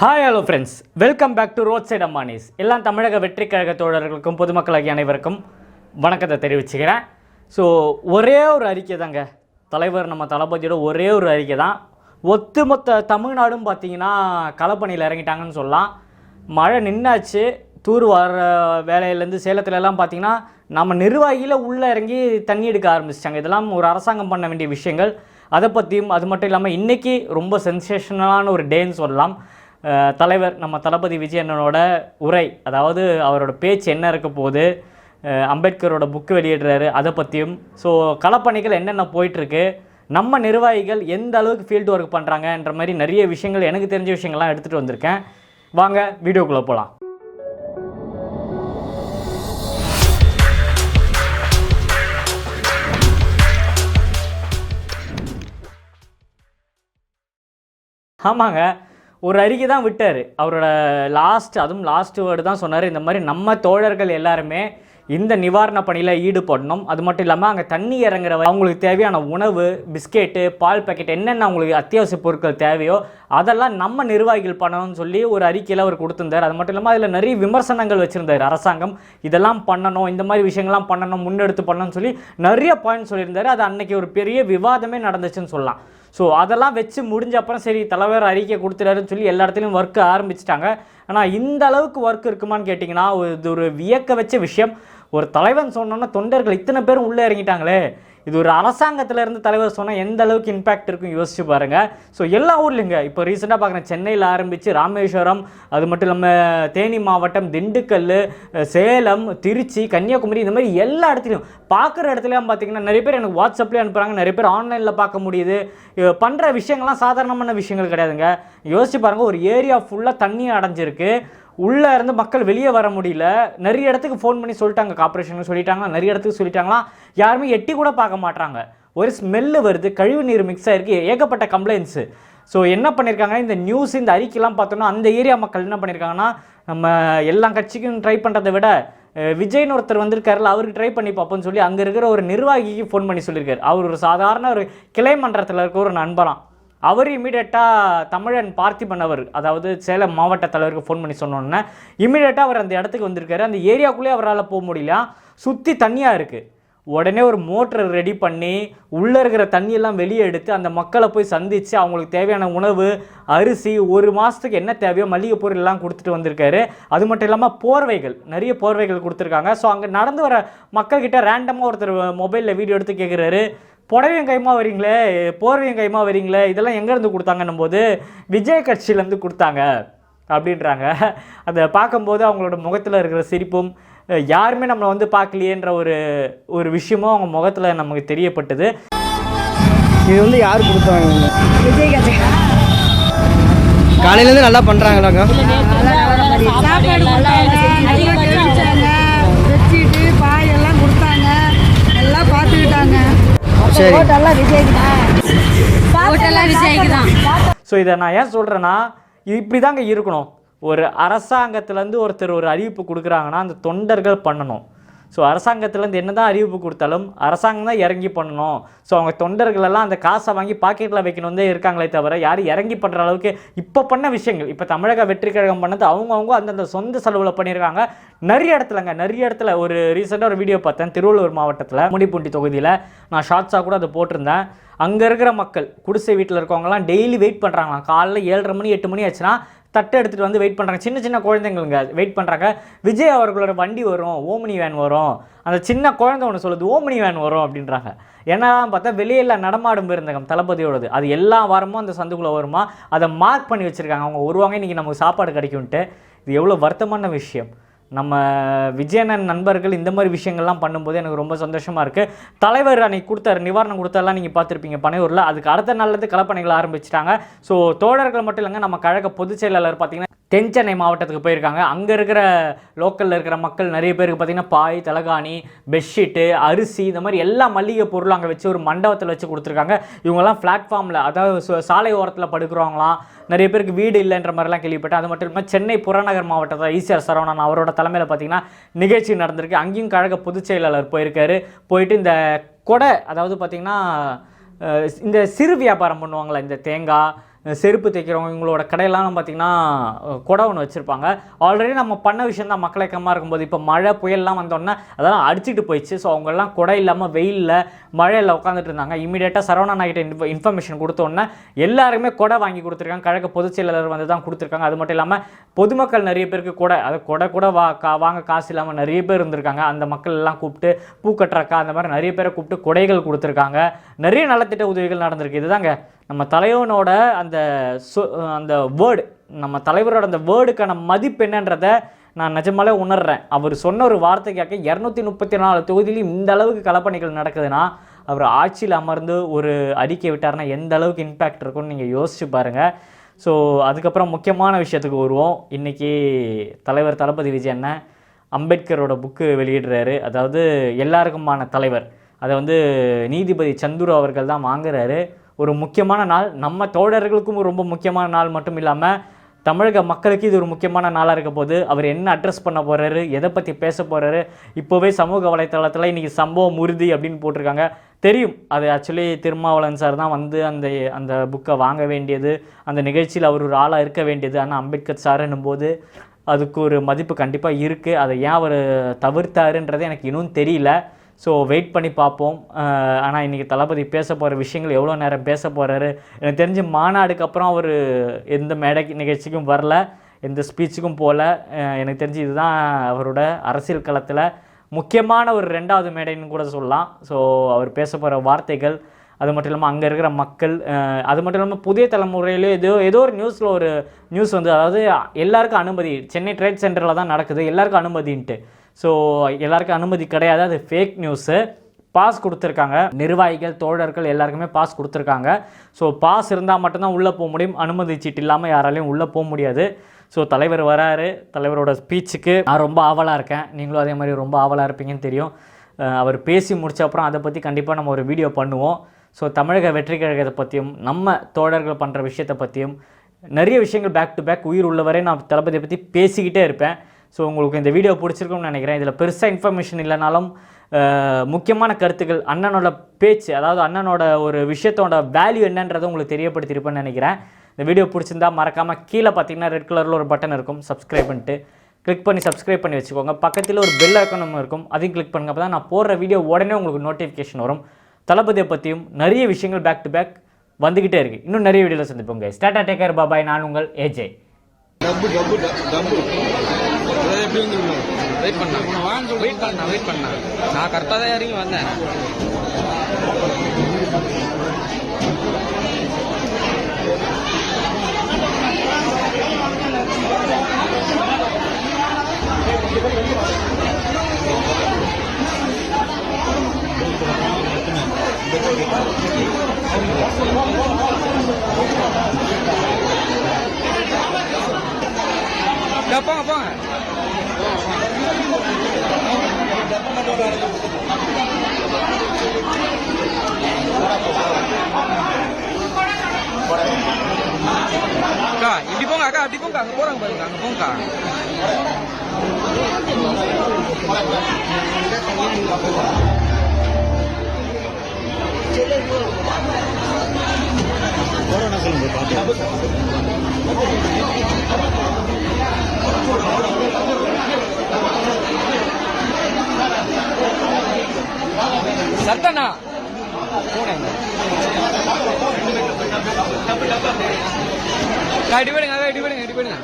Hi hello friends welcome back to road side அம்மானிஸ் எல்லாம் தமிழக வெற்றி கழக தோழர்களுக்கும் பொதுமக்களாகிய அனைவருக்கும் வணக்கத்தை தெரிவிச்சுக்கிறேன். ஸோ ஒரே ஒரு அறிக்கை தாங்க தலைவர் நம்ம தளபதியோட ஒரே ஒரு அறிக்கை தான் ஒத்துமொத்த தமிழ்நாடும் பார்த்தீங்கன்னா களப்பணியில் இறங்கிட்டாங்கன்னு சொல்லலாம். மழை நின்னாச்சு. தூர் வர வேலையிலேருந்து சேலத்துலலாம் பார்த்தீங்கன்னா நம்ம நிர்வாகியில் உள்ளே இறங்கி தண்ணி எடுக்க ஆரம்பிச்சிட்டாங்க. இதெல்லாம் ஒரு அரசாங்கம் பண்ண வேண்டிய விஷயங்கள். அதை பற்றியும் அது மட்டும் இல்லாமல் இன்றைக்கி ரொம்ப சென்சேஷனலான ஒரு டேன்னு சொல்லலாம். தலைவர் நம்ம தளபதி விஜயண்ணனோட உரை அதாவது அவரோட பேச்சு என்ன இருக்க போகுது அம்பேத்கரோட புக்கு வெளியிடுறாரு அதை பற்றியும் ஸோ களப்பணிகள் என்னென்ன போயிட்டுருக்கு நம்ம நிர்வாகிகள் எந்த அளவுக்கு ஃபீல்டு ஒர்க் பண்ணுறாங்கன்ற மாதிரி நிறைய விஷயங்கள் எனக்கு தெரிஞ்ச விஷயங்கள்லாம் எடுத்துகிட்டு வந்திருக்கேன். வாங்க வீடியோக்குள்ளே போகலாம் ஆமாங்க ஒரு அறிக்கை தான் விட்டார். அவரோட லாஸ்ட் அதுவும் லாஸ்ட் வேர்டு தான் சொன்னார். இந்த மாதிரி நம்ம தோழர்கள் எல்லாருமே இந்த நிவாரண பணியில் ஈடுபடணும். அது மட்டும் இல்லாமல் அங்கே தண்ணி இறங்குற அவங்களுக்கு தேவையான உணவு பிஸ்கெட்டு பால் பாக்கெட் என்னென்ன அவங்களுக்கு அத்தியாவசிய பொருட்கள் தேவையோ அதெல்லாம் நம்ம நிர்வாகிகள் பண்ணணும்னு சொல்லி ஒரு அறிக்கையில் அவர் கொடுத்துருந்தார். அது மட்டும் இல்லாமல் அதில் நிறைய விமர்சனங்கள் வச்சுருந்தார் அரசாங்கம். இதெல்லாம் பண்ணணும் இந்த மாதிரி விஷயங்கள்லாம் பண்ணணும் முன்னெடுத்து பண்ணணும்னு சொல்லி நிறைய பாயிண்ட் சொல்லியிருந்தார். அது அன்னைக்கு ஒரு பெரிய விவாதமே நடந்துச்சுன்னு சொல்லலாம். ஸோ அதெல்லாம் வச்சு முடிஞ்ச அப்புறம் சரி தலைவர் அறிக்கை கொடுத்துட்டாருன்னு சொல்லி எல்லா இடத்துலையும் ஒர்க்கு ஆரம்பிச்சிட்டாங்க. ஆனால் இந்த அளவுக்கு ஒர்க் இருக்குமான்னு கேட்டிங்கன்னா இது ஒரு வியக்க வச்ச விஷயம். ஒரு தலைவன் சொன்னோன்னா தொண்டர்கள் இத்தனை பேரும் உள்ளே இறங்கிட்டாங்களே. இது ஒரு அரசாங்கத்திலேருந்து தலைவர் சொன்னால் எந்த அளவுக்கு இம்பாக்ட் இருக்கும் யோசிச்சு பாருங்கள் ஸோ எல்லா ஊர்லேயுங்க இப்போ ரீசெண்டாக பார்க்குறேன் சென்னையில் ஆரம்பித்து ராமேஸ்வரம் அது மட்டும் இல்லாமல் தேனி மாவட்டம் திண்டுக்கல் சேலம் திருச்சி கன்னியாகுமரி இந்த மாதிரி எல்லா இடத்துலையும் பார்க்குற இடத்துலையும் பார்த்தீங்கன்னா நிறைய பேர் எனக்கு வாட்ஸ்அப்லேயே அனுப்புகிறாங்க நிறைய பேர் ஆன்லைனில் பார்க்க முடியுது. பண்ணுற விஷயங்கள்லாம் சாதாரணமான விஷயங்கள் கிடையாதுங்க. யோசிச்சு பாருங்கள் ஒரு ஏரியா ஃபுல்லாக தண்ணி அடைஞ்சிருக்கு. உள்ளே இருந்து மக்கள் வெளியே வர முடியல. நிறைய இடத்துக்கு ஃபோன் பண்ணி சொல்லிட்டாங்க கார்பரேஷனுக்கு சொல்லிட்டாங்க நிறைய இடத்துக்கு சொல்லிட்டாங்களாம். யாருமே எட்டி கூட பார்க்க மாட்டாங்க ஒரு ஸ்மெல்லு வருது கழிவு நீர் மிக்ஸ் ஆகிருக்கு ஏகப்பட்ட கம்ப்ளைண்ட்ஸு ஸோ என்ன பண்ணியிருக்காங்க இந்த நியூஸ் இந்த அறிக்கைலாம் பார்த்தோன்னா அந்த ஏரியா மக்கள் என்ன பண்ணியிருக்காங்கன்னா நம்ம எல்லா கட்சிக்கும் ட்ரை பண்ணுறதை விட விஜய்னு ஒருத்தர் வந்திருக்காருல அவருக்கு ட்ரை பண்ணி பார்ப்போம்னு சொல்லி அங்கே இருக்கிற ஒரு நிர்வாகிக்கு ஃபோன் பண்ணி சொல்லியிருக்காரு. அவர் ஒரு சாதாரண ஒரு கிளை மன்றத்தில் இருக்க ஒரு நண்பரான் அவர் இமீடியட்டாக தமிழன் பார்த்திபன் அவர் அதாவது சேலம் மாவட்ட தலைவருக்கு ஃபோன் பண்ணி சொன்னோன்னே இமீடியட்டாக அவர் அந்த இடத்துக்கு வந்திருக்காரு. அந்த ஏரியாக்குள்ளேயே அவரால் போக முடியல. சுற்றி தண்ணியாக இருக்குது உடனே ஒரு மோட்டர் ரெடி பண்ணி உள்ளே இருக்கிற தண்ணியெல்லாம் வெளியே எடுத்து அந்த மக்களை போய் சந்தித்து அவங்களுக்கு தேவையான உணவு அரிசி ஒரு மாதத்துக்கு என்ன தேவையோ மளிகை பொருள் எல்லாம் கொடுத்துட்டு வந்திருக்காரு. அது மட்டும் இல்லாமல் போர்வைகள் நிறைய போர்வைகள் கொடுத்துருக்காங்க. ஸோ அங்கே நடந்து வர மக்கள்கிட்ட ரேண்டமாக ஒருத்தர் மொபைலில் வீடியோ எடுத்து கேட்குறாரு புடவையும் கைமா வரீங்களே? போர்வையும் கைமா வரீங்களே? இதெல்லாம் எங்கேருந்து கொடுத்தாங்கன்னும் போது விஜய் கட்சியிலேருந்து கொடுத்தாங்க அப்படின்றாங்க. அதை பார்க்கும்போது அவங்களோட முகத்தில் இருக்கிற சிரிப்பும் யாருமே நம்மளை வந்து பார்க்கலையேன்ற ஒரு ஒரு விஷயமும் அவங்க முகத்தில் நமக்கு தெரியப்பட்டது. இது வந்து யார் கொடுத்தாங்க? விஜய் கட்சி. காலையிலேருந்து நல்லா பண்ணுறாங்களாக்கா சாப்பாடு கொடுத்தாங்க அதிகம் தெரிவிச்சாங்க பெட்ஷீட்டு பாய் எல்லாம் கொடுத்தாங்க எல்லாம் பார்த்துக்கிட்டாங்க சரி. ஓட்டெல்லாம் விஜய்க்கு தான் ஓட்டெல்லாம் விஜய்க்கு தான் ஸோ இதை நான் ஏன் சொல்கிறேன்னா இப்படி தாங்க இருக்கணும். ஒரு அரசாங்கத்துலேருந்து ஒருத்தர் ஒரு அறிவிப்பு கொடுக்குறாங்கன்னா அந்த தொண்டர்கள் பண்ணணும். ஸோ அரசாங்கத்துலேருந்து என்ன தான் அறிவிப்பு கொடுத்தாலும் அரசாங்கம் தான் இறங்கி பண்ணணும். ஸோ அவங்க தொண்டர்களெல்லாம் அந்த காசை வாங்கி பாக்கெட்டில் வைக்கணும் தான் இருக்காங்களே தவிர யாரும் இறங்கி பண்ணுற அளவுக்கு இப்போ பண்ண விஷயங்கள் இப்போ தமிழக வெற்றி கழகம் பண்ணது அவங்கவுங்க அந்தந்த சொந்த செலவில் பண்ணியிருக்காங்க. நிறைய இடத்துலங்க நிறைய இடத்துல ஒரு ரீசெண்டாக ஒரு வீடியோ பார்த்தேன். திருவள்ளூர் மாவட்டத்தில் முடிப்பூண்டி தொகுதியில். நான் ஷார்ட்ஸாக கூட அதை போட்டிருந்தேன். அங்கே இருக்கிற மக்கள் குடிசை வீட்டில் இருக்கவங்கலாம் டெய்லி வெயிட் பண்ணுறாங்களாம் காலைல ஏழரை மணி எட்டு மணி ஆச்சுன்னா தட்டை எடுத்துகிட்டு வந்து வெயிட் பண்ணுறாங்க சின்ன சின்ன குழந்தைங்களுங்க வெயிட் பண்ணுறாங்க விஜய் அவர்களோட வண்டி வரும் ஓமினி வேன் வரும். அந்த சின்ன குழந்தை ஒன்று சொல்லுது ஓமினி வேன் வரும் அப்படின்றாங்க. ஏன்னா பார்த்தா வெளியில் நடமாடும் பேருந்தகம் தளபதியோடது. அது எல்லா வாரமும் அந்த சந்துக்குள்ளே வருமா? அதை மார்க் பண்ணி வச்சுருக்காங்க. அவங்க வருவாங்க இன்றைக்கி நமக்கு சாப்பாடு கிடைக்கும்ன்ட்டு. இது எவ்வளோ வருத்தமான விஷயம். நம்ம விஜயனன் நண்பர்கள் இந்த மாதிரி விஷயங்கள்லாம் பண்ணும்போது எனக்கு ரொம்ப சந்தோஷமாக இருக்குது தலைவர் அன்னைக்கு கொடுத்தாரு நிவாரணம் கொடுத்தாலாம் நீங்கள் பார்த்துருப்பீங்க பனையூரில். அதுக்கு அடுத்த நாள்லேருந்து கலப்பணிகள் ஆரம்பிச்சிட்டாங்க. ஸோ தோழர்கள் மட்டும் இல்லைங்க நம்ம கழக பொதுச் செயலாளர் பார்த்தீங்கன்னா தென் சென்னை மாவட்டத்துக்கு போயிருக்காங்க. அங்கே இருக்கிற லோக்கலில் இருக்கிற மக்கள் நிறைய பேருக்கு பார்த்தீங்கன்னா பாய் தலகாணி பெட்ஷீட்டு அரிசி இந்த மாதிரி எல்லா மளிகை பொருளும் அங்கே வச்சு ஒரு மண்டபத்தில் வச்சு கொடுத்துருக்காங்க. இவங்கெல்லாம் பிளாட்ஃபார்மில் அதாவது சு- சாலை ஓரத்தில் படுக்கிறவங்களாம் நிறைய பேருக்கு வீடு இல்லைன்ற மாதிரிலாம் கேள்விப்பட்டேன். அது மட்டும் இல்லாமல் சென்னை புறநகர் மாவட்டத்தில் ஈசிஆர் சரவணன் அவரோட தலைமையில் பார்த்தீங்கன்னா நிகழ்ச்சி நடந்திருக்கு. அங்கேயும் கழக பொதுச் செயலாளர் போயிருக்காரு. போயிட்டு இந்த கொடை அதாவது பார்த்தீங்கன்னா இந்த சிறு வியாபாரம் பண்ணுவாங்களே இந்த தேங்காய் செருப்பு தைக்கிறவங்க இவங்களோட கடையெல்லாம் பார்த்தீங்கன்னா குடை ஒன்று வச்சுருப்பாங்க. ஆல்ரெடி நம்ம பண்ண விஷயம் தான் மக்களை கம்மா இருக்கும்போது இப்போ மழை புயல்லாம் வந்தோடனே அதெல்லாம் அடிச்சுட்டு போயிடுச்சு. ஸோ அவங்கெல்லாம் குடை இல்லாமல் வெயிலில் மழையில் உட்காந்துட்டு இருந்தாங்க. இமீடியட்டாக சரவணா நாய்கிட்ட இன்ஃப இன்ஃபர்மேஷன் கொடுத்தோன்னே எல்லாருமே குடை வாங்கி கொடுத்துருக்காங்க. கழக பொதுச் செயலாளர் வந்து தான் கொடுத்துருக்காங்க. அது மட்டும் இல்லாமல் பொதுமக்கள் நிறைய பேருக்கு குடை அது குடை கூட வா கா வாங்க காசு இல்லாமல் நிறைய பேர் இருந்திருக்காங்க. அந்த மக்கள் எல்லாம் கூப்பிட்டு பூ கட்டுறக்கா அந்த மாதிரி நிறைய பேரை கூப்பிட்டு கொடைகள் கொடுத்துருக்காங்க. நிறைய நலத்திட்ட உதவிகள் நடந்திருக்கு. இதுதாங்க நம்ம தலைவனோட அந்த சொ அந்த வேர்டு நம்ம தலைவரோட அந்த வேர்டுக்கான மதிப்பு என்னன்றதை நான் நிஜமாலே உணர்றேன். அவர் சொன்ன ஒரு வார்த்தைக்காக இரநூத்தி முப்பத்தி நாலு தொகுதியிலையும் இந்த அளவுக்கு கலப்பணிகள் நடக்குதுன்னா அவர் ஆட்சியில் அமர்ந்து ஒரு அறிக்கை விட்டாருன்னா எந்த அளவுக்கு இம்பேக்ட் இருக்கும்னு நீங்கள் யோசிச்சு பாருங்கள் ஸோ அதுக்கப்புறம் முக்கியமான விஷயத்துக்கு வருவோம். இன்றைக்கி தலைவர் தளபதி விஜய் என்ன அம்பேத்கரோட புக்கு வெளியிடுறாரு. அதாவது எல்லாருக்குமான தலைவர். அதை வந்து நீதிபதி சந்துரு அவர்கள் தான் வாங்குறாரு. ஒரு முக்கியமான நாள். நம்ம தோழர்களுக்கும் ரொம்ப முக்கியமான நாள் மட்டும் இல்லாமல் தமிழக மக்களுக்கு இது ஒரு முக்கியமான நாளாக இருக்க போது அவர் என்ன அட்ரஸ் பண்ண போகிறாரு எதை பற்றி பேச போகிறாரு இப்போவே சமூக வலைத்தளத்தில் இன்றைக்கி சம்பவம் உறுதி அப்படின்னு போட்டிருக்காங்க. தெரியும். அது ஆக்சுவலி திருமாவளவன் சார் தான் வந்து அந்த அந்த புக்கை வாங்க வேண்டியது அந்த நிகழ்ச்சியில் அவர் ஒரு ஆளாக இருக்க வேண்டியது. ஆனால் அம்பேத்கர் சார்ன்னும் போது அதுக்கு ஒரு மதிப்பு கண்டிப்பாக இருக்குது அதை ஏன் அவர் தவிர்த்தாருன்றது எனக்கு இன்னும் தெரியல. ஸோ வெயிட் பண்ணி பார்ப்போம். ஆனால் இன்றைக்கி தளபதி பேச போகிற விஷயங்கள் எவ்வளோ நேரம் பேச போகிறாரு எனக்கு தெரிஞ்சு மாநாடுக்கு அப்புறம் அவர் எந்த மேடை நிகழ்ச்சிக்கும் வரல எந்த ஸ்பீச்சுக்கும் போகல எனக்கு தெரிஞ்சு இதுதான் அவரோட அரசியல் களத்தில் முக்கியமான ஒரு ரெண்டாவது மேடைன்னு கூட சொல்லலாம். ஸோ அவர் பேச போகிற வார்த்தைகள் அது மட்டும் இல்லாமல் அங்கே இருக்கிற மக்கள் அது மட்டும் இல்லாமல் புதிய தலைமுறையிலே ஏதோ ஏதோ ஒரு நியூஸில் ஒரு நியூஸ் வந்து அதாவது எல்லாருக்கும் அனுமதி சென்னை ட்ரேட் சென்டரில் தான் நடக்குது எல்லாருக்கும் அனுமதின்ட்டு. ஸோ எல்லாருக்கும் அனுமதி கிடையாது. அது ஃபேக் நியூஸு பாஸ் கொடுத்துருக்காங்க. நிர்வாகிகள் தோழர்கள் எல்லாருக்குமே பாஸ் கொடுத்துருக்காங்க. ஸோ பாஸ் இருந்தால் மட்டும்தான் உள்ளே போக முடியும். அனுமதி சீட்டு இல்லாமல் யாராலையும் உள்ளே போக முடியாது. ஸோ தலைவர் வராரு. தலைவரோட ஸ்பீச்சுக்கு நான் ரொம்ப ஆவலாக இருக்கேன். நீங்களும் அதே மாதிரி ரொம்ப ஆவலாக இருப்பீங்கன்னு தெரியும். அவர் பேசி முடிச்ச அப்புறம் அதை பற்றி கண்டிப்பாக நம்ம ஒரு வீடியோ பண்ணுவோம். ஸோ தமிழக வெற்றி கழகத்தை பற்றியும் நம்ம தோழர்கள் பண்ணுற விஷயத்தை பற்றியும் நிறைய விஷயங்கள் பேக் டு பேக் உயிர் உள்ளவரை நான் தளபதியை பற்றி பேசிக்கிட்டே இருப்பேன். ஸோ உங்களுக்கு இந்த வீடியோ பிடிச்சிருக்கும்னு நினைக்கிறேன். இதில் பெருசாக இன்ஃபர்மேஷன் இல்லைனாலும் முக்கியமான கருத்துக்கள் அண்ணனோட பேச்சு அதாவது அண்ணனோட ஒரு விஷயத்தோட வேல்யூ என்னன்றதை உங்களுக்கு தெரியப்படுத்தியிருப்பேன்னு நினைக்கிறேன். இந்த வீடியோ பிடிச்சிருந்தா மறக்காமல் கீழே பார்த்தீங்கன்னா ரெட் கலரில் ஒரு பட்டன் இருக்கும். சப்ஸ்கிரைப் பண்ணிட்டு கிளிக் பண்ணி சப்ஸ்கிரைப் பண்ணி வச்சுக்கோங்க. பக்கத்தில் ஒரு பெல் ஐக்கனும் இருக்கும். அதையும் கிளிக் பண்ணுங்க. அப்போ தான் நான் போடுற வீடியோ உடனே உங்களுக்கு நோட்டிஃபிகேஷன் வரும். தளபதியை பற்றியும் நிறைய விஷயங்கள் பேக் டு பேக் வந்துக்கிட்டே இருக்குது இன்னும் நிறைய வீடியோவில் சந்திப்போங்க ஸ்டாட்டா டேக்கர் பாபாய் நான் உங்கள் ஏஜே டப்பு டப்பு டப்பு எப்படி வந்துருக்கணும் வெயிட் பண்ணா. வெயிட் பண்ணா வெயிட் பண்ணா. நான் கரெக்டாக தான் இறங்கி வந்தேன் இதோ போங்க போங்க அக்கா இப்படி போங்க அக்கா அப்படி போங்க அங்க போறாங்க பாருங்க அங்க போங்கக்கா சத்தண்ணா போனேங்க அக்கா, இப்படி போடுங்க அக்கா, இப்படி போடுங்க இப்படி போடுங்க